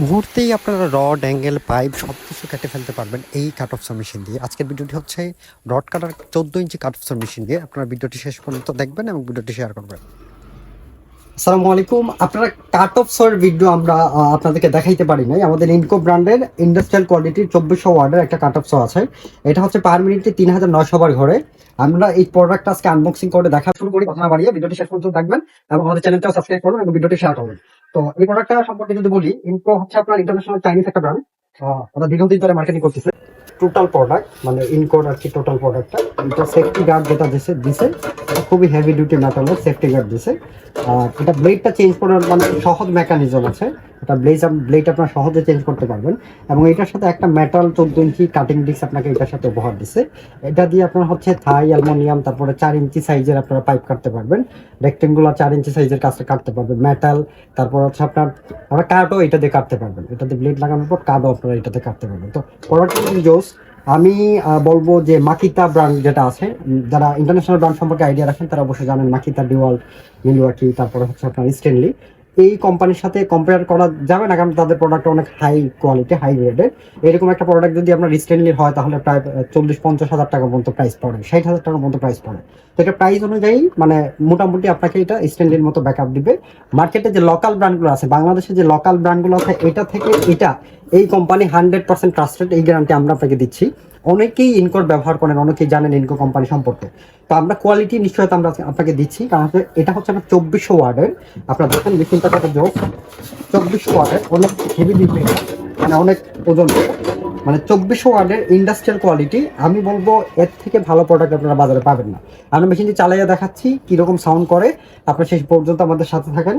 মুহূর্তেই আপনারা rod angle pipe সব কিছু কেটে ফেলতে পারবেন এই কাট অফ মেশিন দিয়ে। আজকের ভিডিওটি হচ্ছে রড কাটার চোদ্দ ইঞ্চি কাট অফ মেশিন দিয়ে। আপনারা ভিডিওটি শেষ পর্যন্ত দেখবেন এবং ভিডিওটি শেয়ার করবেন। আসসালামু আলাইকুম। আপনারা কাট অফ সর ভিডিও আমরা আপনাদেরকে দেখাইতে পারি নাই। আমাদের ইনকো ব্র্যান্ডের ইন্ডাস্ট্রিয়াল কোয়ালিটির চব্বিশশো ওয়ার্ডের একটা কাট অফ সো আছে। এটা হচ্ছে পার মিনিটে তিন হাজার নয়শো বার ঘরে। আমরা এই প্রোডাক্টটা আজকে আনবক্সিং করে দেখা শুরু করি। কথা বাড়িয়ে ভিডিওটি শেষ পর্যন্ত দেখবেন এবং আমাদের চ্যানেলটাও সাবস্ক্রাইব করবেন এবং ভিডিওটি শেয়ার করবেন তো এই প্রোডাক্টটা সম্পর্কে যদি বলি ইনকো হচ্ছে আপনার ইন্টারন্যাশনাল চাইনিজ একটা ব্র্যান্ড ওরা দীর্ঘদিন ধরে মার্কেটিং করতেছে। টোটাল প্রোডাক্ট মানে ইনকোড আর কি টোটাল প্রোডাক্টটা এটা সেফটি গার্ড যেটা দিছে দিছে খুবই হেভি ডিউটি মেটালের সেফটি গার্ড দিছে। আর এটা ব্লেডটা চেঞ্জ করার মানে সহজ মেকানিজম আছে। এটা ব্লেজ ব্লেড আপনার সহজে চেঞ্জ করতে পারবেন। এবং এটার সাথে একটা মেটাল চোদ্দ ইঞ্চি কাটিং ডিস্ক আপনাকে এটার সাথে উপহার দিছে। এটা দিয়ে আপনার হচ্ছে থাই অ্যালমোনিয়াম তারপরে চার ইঞ্চি সাইজের আপনারা পাইপ কাটতে পারবেন। রেক্টেঙ্গুলার চার ইঞ্চি সাইজের কাজটা কাটতে পারবেন। মেটাল তারপর হচ্ছে আপনার আমরা কাঠও এটা দিয়ে কাটতে পারবেন। এটাতে ব্লেড লাগানোর পর কাঠও আপনারা এটাতে কাটতে পারবেন। তো প্রোডাক্টটা জোস আমি বলব যে মাকিতা ব্র্যান্ড যেটা আছে যারা ইন্টারন্যাশনাল ব্র্যান্ড সম্পর্কে আইডিয়া রাখেন, তারা অবশ্যই জানেন মাকিতা ডিওয়াল মিলওয়াকি তারপরে হচ্ছে আপনার স্টেনলি এই কোম্পানির সাথে কম্পেয়ার করা যাবে না, কারণ তাদের প্রোডাক্ট অনেক হাই কোয়ালিটি হাই গ্রেডের এরকম একটা প্রোডাক্ট যদি আপনার রিসেন্টলি হয়, তাহলে প্রায় চল্লিশ, পঞ্চাশ হাজার টাকা পর্যন্ত প্রাইস পড়ে, ষাট হাজার টাকা পর্যন্ত প্রাইস পড়ে। তো এটা প্রাইস অনুযায়ী মানে মোটামুটি আপনাকে এটা স্ট্যান্ডের মতো ব্যাকআপ দিবে। মার্কেটে যে লোকাল ব্র্যান্ডগুলো আছে, বাংলাদেশে যে লোকাল ব্র্যান্ডগুলো আছে, এটা থেকে এটা এই কোম্পানি হান্ড্রেড পার্সেন্ট ট্রাস্টেড এই গ্যারান্টি আমরা আপনাকে দিচ্ছি। অনেকেই ইনকোর ব্যবহার করেন, অনেকেই জানেন ইনকো কোম্পানি সম্পর্কে। তো আমরা কোয়ালিটি নিশ্চয়তা আমরা আপনাকে দিচ্ছি, কারণ এটা হচ্ছে আপনার চব্বিশশো ওয়ার্ডের, আপনার দেখেন মেশিনটা কত জোর। চব্বিশশো ওয়ার্ডের অনেক হেভি ডিউটি মানে অনেক ওজন। মানে চব্বিশশো ওয়ার্ডের ইন্ডাস্ট্রিয়াল কোয়ালিটি আমি বলব এর থেকে ভালো প্রোডাক্ট আপনারা বাজারে পাবেন না। আমরা মেশিনটি চালাইয়া দেখাচ্ছি, কীরকম সাউন্ড করে। আপনারা শেষ পর্যন্ত আমাদের সাথে থাকেন।